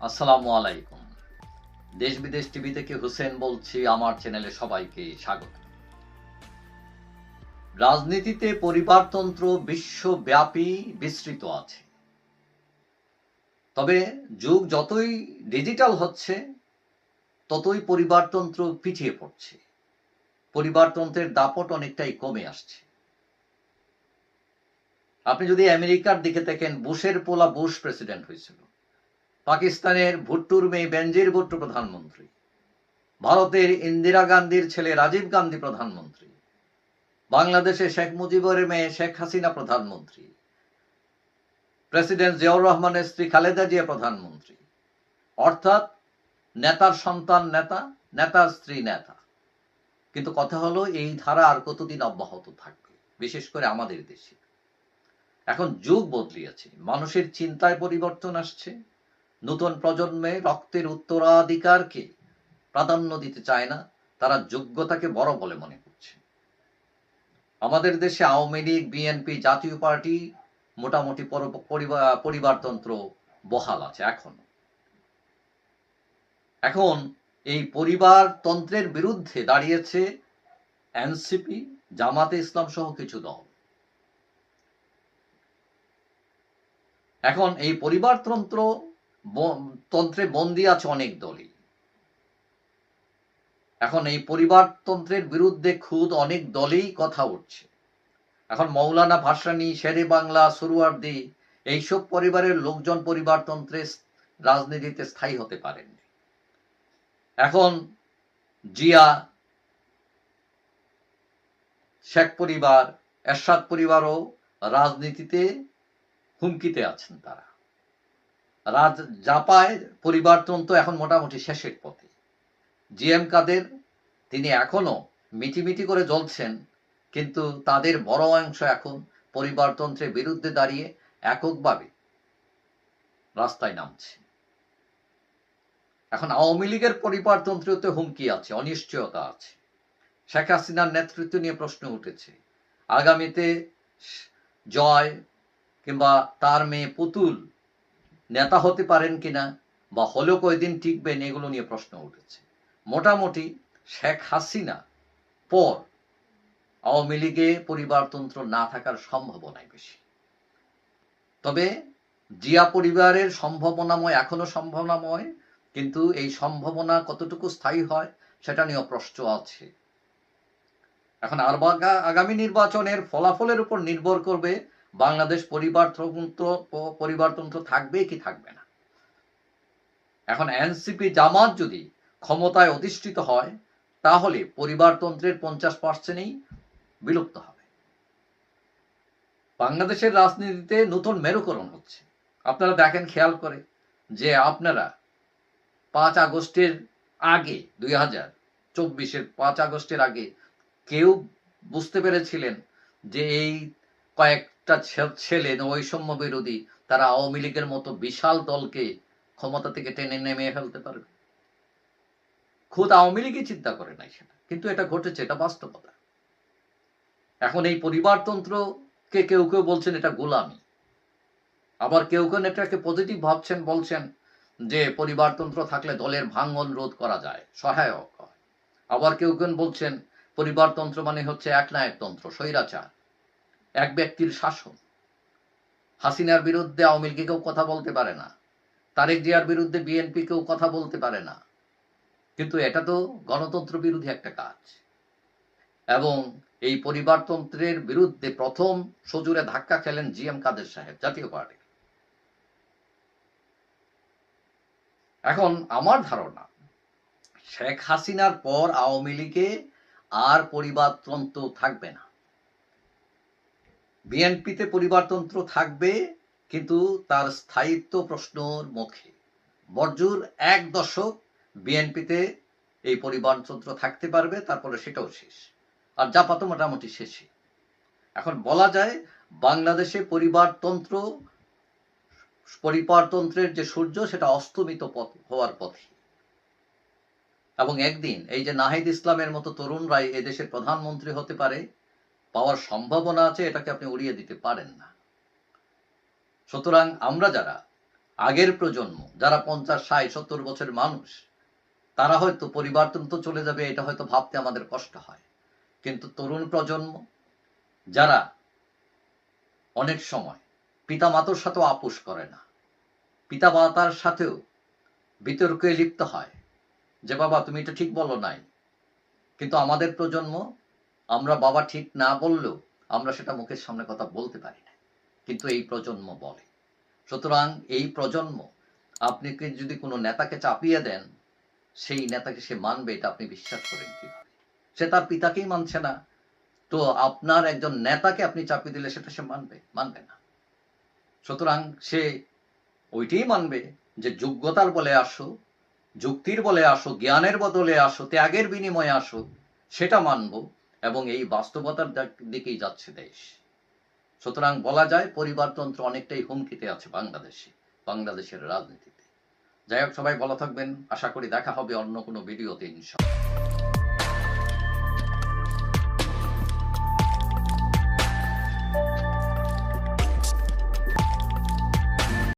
আসসালামু আলাইকুম। দেশ বিদেশ টিভি থেকে হুসেন বলছি, আমার চ্যানেলে সবাইকে স্বাগত। রাজনীতিতে পরিবারতন্ত্র বিশ্বব্যাপী বিস্তৃত আছে। তবে যুগ যতই ডিজিটাল হচ্ছে, ততই পরিবারতন্ত্র পিছিয়ে পড়ছে। পরিবারতন্ত্রের দাপট অনেকটাই কমে আসছে। আপনি যদি আমেরিকার দিকে দেখেন, বুশের পোলা বুশ প্রেসিডেন্ট হয়েছিল। পাকিস্তানের ভুট্টুর মেয়ে বেনজির ভুট্টো প্রধানমন্ত্রী। ভারতের ইন্দিরা গান্ধীর ছেলে রাজীব গান্ধী প্রধানমন্ত্রী। বাংলাদেশে শেখ মুজিবের মেয়ে শেখ হাসিনা প্রধানমন্ত্রী। প্রেসিডেন্ট জিয়াউর রহমানের স্ত্রী খালেদা জিয়া প্রধানমন্ত্রী। অর্থাৎ নেতার সন্তান নেতা, নেতার স্ত্রী নেতা। কিন্তু কথা হলো, এই ধারা আর কতদিন অব্যাহত থাকবে, বিশেষ করে আমাদের দেশে। এখন যুগ বদলিয়েছে, মানুষের চিন্তায় পরিবর্তন আসছে নতুন প্রজন্মে রক্তের উত্তরাধিকারকে প্রাধান্য দিতে চায় না, তারা যোগ্যতাকে বড় বলে মনে করছে। আমাদের দেশে আওয়ামী লীগ, বিএনপি জাতীয় পার্টি মোটামুটি পরিবার- পরিবারতন্ত্র বহাল আছে এখন। এখন এই পরিবারতন্ত্রের বিরুদ্ধে দাঁড়িয়েছে এনসিপি, জামাতে ইসলাম সহ কিছু দল। এখন এই পরিবারতন্ত্র তন্ত্রে বন্দী আছে অনেক দলই। এখন এই পরিবারতন্ত্রের বিরুদ্ধে খুদ অনেক দলেই কথা উঠছে। এখন মৌলানা ভাসানী, শেরে বাংলা, সুরুয়ার্দি এইসব পরিবারের লোকজন পরিবারতন্ত্রে রাজনীতিতে স্থায়ী হতে পারেননি। এখন জিয়া, শেখ পরিবার, এরশাদ পরিবারও রাজনীতিতে হুমকিতে আছেন তারা। রাজ জাপায় পরিবারতন্ত্র এখন মোটামুটি শেষের পথে। জি এম কাদের, তিনি এখনও মিটিমিটি করে জ্বলছেন, কিন্তু তাদের বড় অংশ এখন পরিবারতন্ত্রের বিরুদ্ধে দাঁড়িয়ে এককভাবে রাস্তায় নামছে। এখন আওয়ামী লীগের পরিবারতন্ত্রতে হুমকি আছে, অনিশ্চয়তা আছে। শেখ হাসিনার নেতৃত্ব নিয়ে প্রশ্ন উঠেছে। আগামীতে জয় কিংবা তার মেয়ে পুতুল নেতা হতে পারেন কিনা বা হলেও কয়দিন টিকবেন এগুলো নিয়ে প্রশ্ন উঠেছে। মোটামুটি শেখ হাসিনা পর আওয়ামী লীগে পরিবারতন্ত্র না থাকার সম্ভাবনাই বেশি। তবে জিয়া পরিবারের সম্ভাবনাময়, এখনও সম্ভাবনাময়, কিন্তু এই সম্ভাবনা কতটুকু স্থায়ী হয় সেটা নিয়েও প্রশ্ন আছে। এখন আর আগামী নির্বাচনের ফলাফলের উপর নির্ভর করবে বাংলাদেশ পরিবারতন্ত্র পরিবারতন্ত্র থাকবে কি থাকবে না? এখন এনসিপি জামাত যদি ক্ষমতায় অধিষ্ঠিত হয়, তাহলে পরিবারতন্ত্রের পঞ্চাশ পার্সেন্টই বিলুপ্ত হবে। বাংলাদেশের রাজনীতিতে নতুন মেরুকরণ হচ্ছে। আপনারা দেখেন, খেয়াল করে যে আপনারা পাঁচ আগস্টের আগে, দুই হাজার চব্বিশের পাঁচ আগস্টের আগে কেউ বুঝতে পেরেছিলেন যে এই কয়েকটা ছে- ছেলে, বৈষম্য বিরোধী, তারা আওয়ামী লীগের মতো বিশাল দলকে ক্ষমতা থেকে টেনে নেমে ফেলতে পারবে। খুদ আওয়ামী লীগই চিন্তা করে নাই সেটা, কিন্তু এটা ঘটেছে, এটা বাস্তবতা। এখন এই পরিবারতন্ত্রকে কেউ কেউ বলছেন এটা গোলামি। আবার কেউ কেউ এটাকে পজিটিভ ভাবছেন, বলছেন যে পরিবারতন্ত্র থাকলে দলের ভাঙ্গন রোধ করা যায়, সহায়ক হয়। আবার কেউ কেউ বলছেন পরিবারতন্ত্র মানে হচ্ছে একনায়কতন্ত্র, স্বৈরাচার। এক ব্যক্তির শাসন। হাসিনার বিরুদ্ধে আওয়ামী লীগে কেউ কথা বলতে পারে না। তারেক জিয়ার বিরুদ্ধে বিএনপি কেউ কথা বলতে পারে না। কিন্তু এটা তো গণতন্ত্র বিরোধী একটা কাজ। এবং এই পরিবারতন্ত্রের বিরুদ্ধে প্রথম সজুরে ধাক্কা খেলেন জি এম কাদের সাহেব, জাতীয় পার্টি। এখন আমার ধারণা, শেখ হাসিনার পর আওয়ামী লীগে আর পরিবারতন্ত্র থাকবে না। বিএনপিতে পরিবারতন্ত্র থাকবে, কিন্তু তার স্থায়িত্ব প্রশ্নর মুখে। বর্জুর এক দশক বিএনপিতে এই পরিবারতন্ত্র থাকতে পারবে, তারপরে সেটাও শেষ। আর জাপাতো মোটামুটি শেষে এখন বলা যায়, বাংলাদেশে পরিবারতন্ত্র, পরিবারতন্ত্রের যে সূর্য, সেটা অস্তমিত পথ হওয়ার পথে এবং একদিন এই যে নাহিদ ইসলামের মতো তরুণরাই এদেশের প্রধানমন্ত্রী হতে পারে পাওয়ার সম্ভাবনা আছে, এটাকে আপনি উড়িয়ে দিতে পারেন না। সুতরাং আমরা যারা আগের প্রজন্ম, যারা পঞ্চাশ, ষাট, সত্তর বছরের মানুষ, তারা হয়তো পরিবর্তন তো চলে যাবে, এটা হয়তো ভাবতে আমাদের কষ্ট হয়। কিন্তু তরুণ প্রজন্ম, যারা অনেক সময় পিতা মাতার সাথেও আপোষ করে না পিতা মাতার সাথেও বিতর্কে লিপ্ত হয়, যে বাবা তুমি এটা ঠিক বলো নাই। কিন্তু আমাদের প্রজন্ম আমরা বাবা ঠিক না বললেও আমরা সেটা মুখের সামনে কথা বলতে পারি না। কিন্তু এই প্রজন্ম বলে। সুতরাং এই প্রজন্ম, আপনি যদি কোনো নেতাকে চাপিয়ে দেন, সেই নেতাকে সে মানবে, এটা আপনি বিশ্বাস করেন কীভাবে? সে তার পিতাকেই মানছে না। তো আপনার একজন নেতাকে আপনি চাপিয়ে দিলে সেটা সে মানবে? মানবে না। সুতরাং সে ওইটাই মানবে যে যোগ্যতার বলে আসো, যুক্তির বলে আসো, জ্ঞানের বদলে আসো, ত্যাগের বিনিময়ে আসো, সেটা মানব। এবং এই বাস্তবতার দিকেই যাচ্ছে দেশ। সুতরাং বলা যায় পরিবারতন্ত্র অনেকটাই হুমকিতে আছে বাংলাদেশে, বাংলাদেশের রাজনীতিতে। যাই হোক, সবাই ভালো থাকবেন। আশা করি দেখা হবে অন্য কোনো ভিডিওতে, ইনশাল্লাহ।